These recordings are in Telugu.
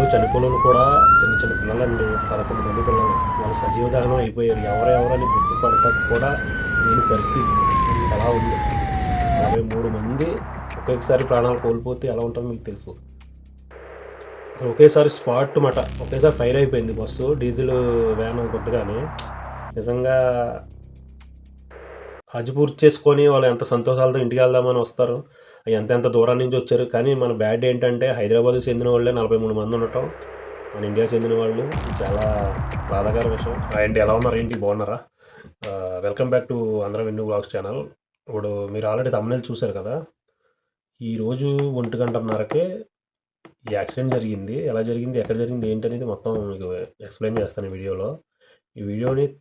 ఇంట్లో చనిపోయిన కూడా చిన్న చిన్న పిల్లలండి. పదకొండు మంది పిల్లలు. వాళ్ళు సజీవ అయిపోయారు. ఎవరెవరని గుర్తుపడతా కూడా నేను పరిస్థితి. ఎలా ఉంది. నలభై మూడు మంది ఒకేసారి ప్రాణాలు కోల్పోతే ఎలా ఉంటుందో మీకు తెలుసు. అసలు ఒకేసారి స్పాట్ మాట ఒకేసారి ఫైర్ అయిపోయింది బస్సు. డీజిల్ వ్యాన్ కొద్దిగానే నిజంగా హజ్ పూర్తి చేసుకొని వాళ్ళు ఎంత సంతోషాలతో ఇంటికి వెళ్దామని వస్తారు. ఎంతెంత దూరం నుంచి వచ్చారు. కానీ మన బ్యాడ్ ఏంటంటే హైదరాబాద్ చెందిన వాళ్ళే నలభై మూడు మంది ఉండటం. మన ఇండియా చెందిన వాళ్ళు చాలా బాధాకర విషయం. ఏంటి ఎలా ఉన్నారు ఏంటి? బాగున్నారా? Welcome back to Andhra venue blogs channel. ఇప్పుడు మీరు ఆల్రెడీ తమ్ముళ్ళు చూశారు కదా. ఈరోజు ఒంటి గంటన్నరకే ఈ యాక్సిడెంట్ జరిగింది. ఎలా జరిగింది? ఎక్కడ జరిగింది? ఏంటనేది మొత్తం మీకు ఎక్స్ప్లెయిన్ చేస్తాను ఈ వీడియోలో. ఈ వీడియోని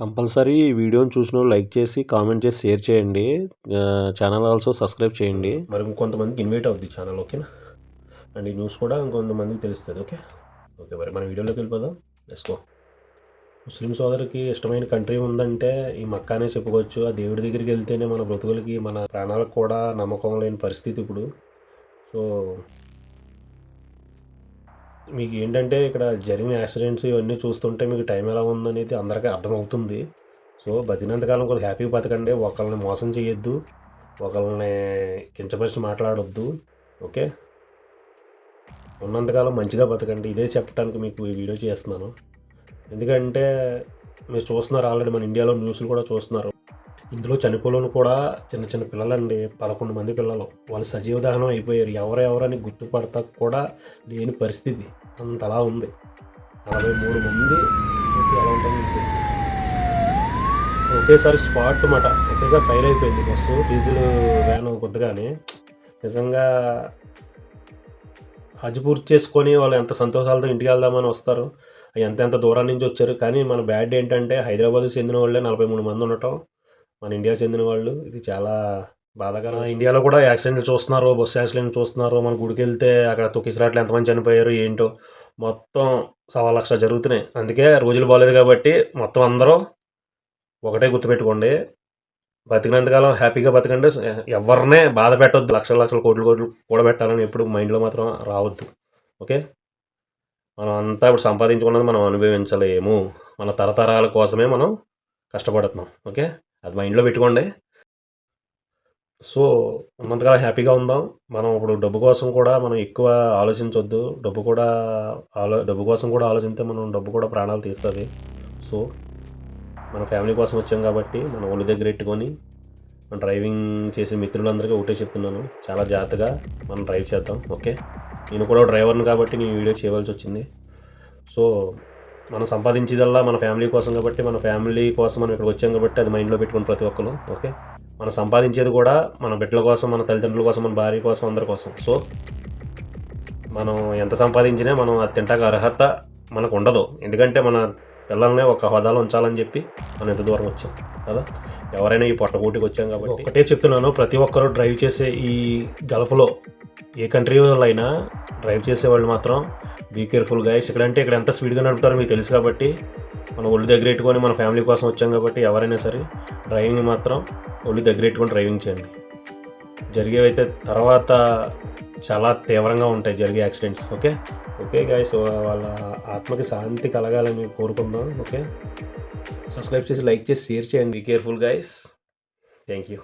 కంపల్సరీ ఈ వీడియోని చూసిన లైక్ చేసి కామెంట్ చేసి షేర్ చేయండి. ఛానల్ ఆల్సో సబ్స్క్రైబ్ చేయండి. మరి ఇంకొంతమందికి ఇన్వైట్ అవుద్ది ఛానల్ ఓకేనా? అండ్ ఈ న్యూస్ కూడా ఇంకొంతమందికి తెలుస్తుంది ఓకే? ఓకే మరి మన వీడియోలోకి వెళ్ళిపోదాం. లెస్కో ముస్లిం సోదరికి ఇష్టమైన కంట్రీ ఉందంటే ఈ మక్కానే చెప్పుకోవచ్చు. ఆ దేవుడి దగ్గరికి వెళ్తేనే మన బ్రతుకులకి మన ప్రాణాలకు కూడా నమ్మకం లేని పరిస్థితి ఇప్పుడు. సో మీకు ఏంటంటే ఇక్కడ జరిగిన యాక్సిడెంట్స్ ఇవన్నీ చూస్తుంటే మీకు టైం ఎలా ఉందనేది అందరికీ అర్థమవుతుంది. సో బతికినంతకాలం కొంచెం హ్యాపీగా బతకండి. ఒకళ్ళని మోసం చేయొద్దు ఒకళ్ళని కించపరిచి మాట్లాడొద్దు. ఓకే? ఉన్నంతకాలం మంచిగా బతకండి. ఇదే చెప్పడానికి మీకు ఈ వీడియో చేస్తున్నాను. ఎందుకంటే మీరు చూస్తున్నారు ఆల్రెడీ మన ఇండియాలో న్యూస్లు కూడా చూస్తున్నారు. ఇందులో చనిపోలేని కూడా చిన్న చిన్న పిల్లలండి పదకొండు మంది పిల్లలు. వాళ్ళు సజీవ దహనం అయిపోయారు. ఎవరెవరని గుర్తుపడతా కూడా లేని పరిస్థితి. అంతలా ఉంది. నలభై మూడు మంది ఎలా ఉంటుందో ఒకేసారి స్పాట్ మాట ఒకేసారి ఫైర్ అయిపోయింది. బస్సు డీజిల్ వ్యాన్ కొద్దిగానే. నిజంగా హజ్ పూర్తి చేసుకొని వాళ్ళు ఎంత సంతోషాలతో ఇంటికి వెళ్దామని వస్తారు. ఎంత ఎంత దూరం నుంచి వచ్చారు. కానీ మన బ్యాడ్ ఏంటంటే హైదరాబాద్ చెందిన వాళ్ళే నలభై మూడు మంది ఉండటం. మన ఇండియా చెందిన వాళ్ళు. ఇది చాలా బాధాకరం. ఇండియాలో కూడా యాక్సిడెంట్లు చూస్తున్నారు బస్సు యాక్సిడెంట్ చూస్తున్నారు మన గుడికి వెళ్తే అక్కడ తొక్కిసరాట్లు ఎంతమంది చనిపోయారు ఏంటో మొత్తం సవా లక్ష జరుగుతున్నాయి. అందుకే రోజులు బాగాలేదు కాబట్టి మొత్తం అందరూ ఒకటే గుర్తుపెట్టుకోండి. బతికినంతకాలం హ్యాపీగా బతకండి. ఎవరినే బాధ పెట్టొద్దు. లక్షల లక్షల కోట్లు కోట్లు కూడబెట్టాలని ఎప్పుడు మైండ్లో మాత్రం రావద్దు. ఓకే? మనం అంతా ఇప్పుడు సంపాదించుకున్నది మనం అనుభవించలేము. మన తరతరాల కోసమే మనం కష్టపడుతున్నాం. ఓకే? అది మైండ్లో పెట్టుకోండి. సో ఉన్నంతకాలం హ్యాపీగా ఉందాం. మనం ఇప్పుడు డబ్బు కోసం కూడా మనం ఎక్కువ ఆలోచించవద్దు డబ్బు కూడా ఆలో డబ్బు కోసం కూడా ఆలోచిస్తే మనం డబ్బు కూడా ప్రాణాలు తీస్తుంది. సో మన ఫ్యామిలీ కోసం వచ్చాం కాబట్టి మన ఒళ్ళు దగ్గర పెట్టుకొని మన డ్రైవింగ్ చేసే మిత్రులందరికీ ఒకటే చెప్తున్నాను. చాలా జాగ్రత్తగా మనం డ్రైవ్ చేద్దాం. ఓకే? నేను కూడా డ్రైవర్ని కాబట్టి నేను వీడియో చేయవలసి వచ్చింది. సో మనం సంపాదించేదల్లా మన ఫ్యామిలీ కోసం కాబట్టి మన ఫ్యామిలీ కోసం మనం ఇక్కడికి వచ్చాం కాబట్టి అది మైండ్లో పెట్టుకుని ప్రతి ఒక్కరు ఓకే? మనం సంపాదించేది కూడా మన బిడ్డల కోసం మన తల్లిదండ్రుల కోసం మన భార్య కోసం అందరి కోసం. సో మనం ఎంత సంపాదించినా మనం అది తింటాక అర్హత మనకు ఉండదు ఎందుకంటే మన పిల్లల్ని ఒక హోదాలో ఉంచాలని చెప్పి మనం ఎంత దూరం వచ్చాం కదా? ఎవరైనా ఈ పొట్టకూటికి వచ్చాం కాబట్టి ఒకటే చెప్తున్నాను ప్రతి ఒక్కరూ డ్రైవ్ చేసే ఈ గల్ఫ్లో ఏ కంట్రీ వాళ్ళు అయినా డ్రైవ్ చేసే వాళ్ళు మాత్రం బీ కేర్ఫుల్ గైస్ ఇక్కడంటే ఇక్కడ ఎంత స్పీడ్గా నడుపుతారో మీకు తెలుసు కాబట్టి మనం ఒళ్ళు దగ్గర పెట్టుకొని మన ఫ్యామిలీ కోసం వచ్చాం కాబట్టి ఎవరైనా సరే డ్రైవింగ్ మాత్రం ఒళ్ళు దగ్గర పెట్టుకొని డ్రైవింగ్ చేయండి. జరిగేవైతే తర్వాత చాలా తీవ్రంగా ఉంటాయి జరిగే యాక్సిడెంట్స్ ఓకే ఓకే గాయస్ వాళ్ళ ఆత్మకి శాంతి కలగాలని కోరుకుందాం ఓకే సబ్స్క్రైబ్ చేసి లైక్ చేసి షేర్ చేయండి. Careful guys thank you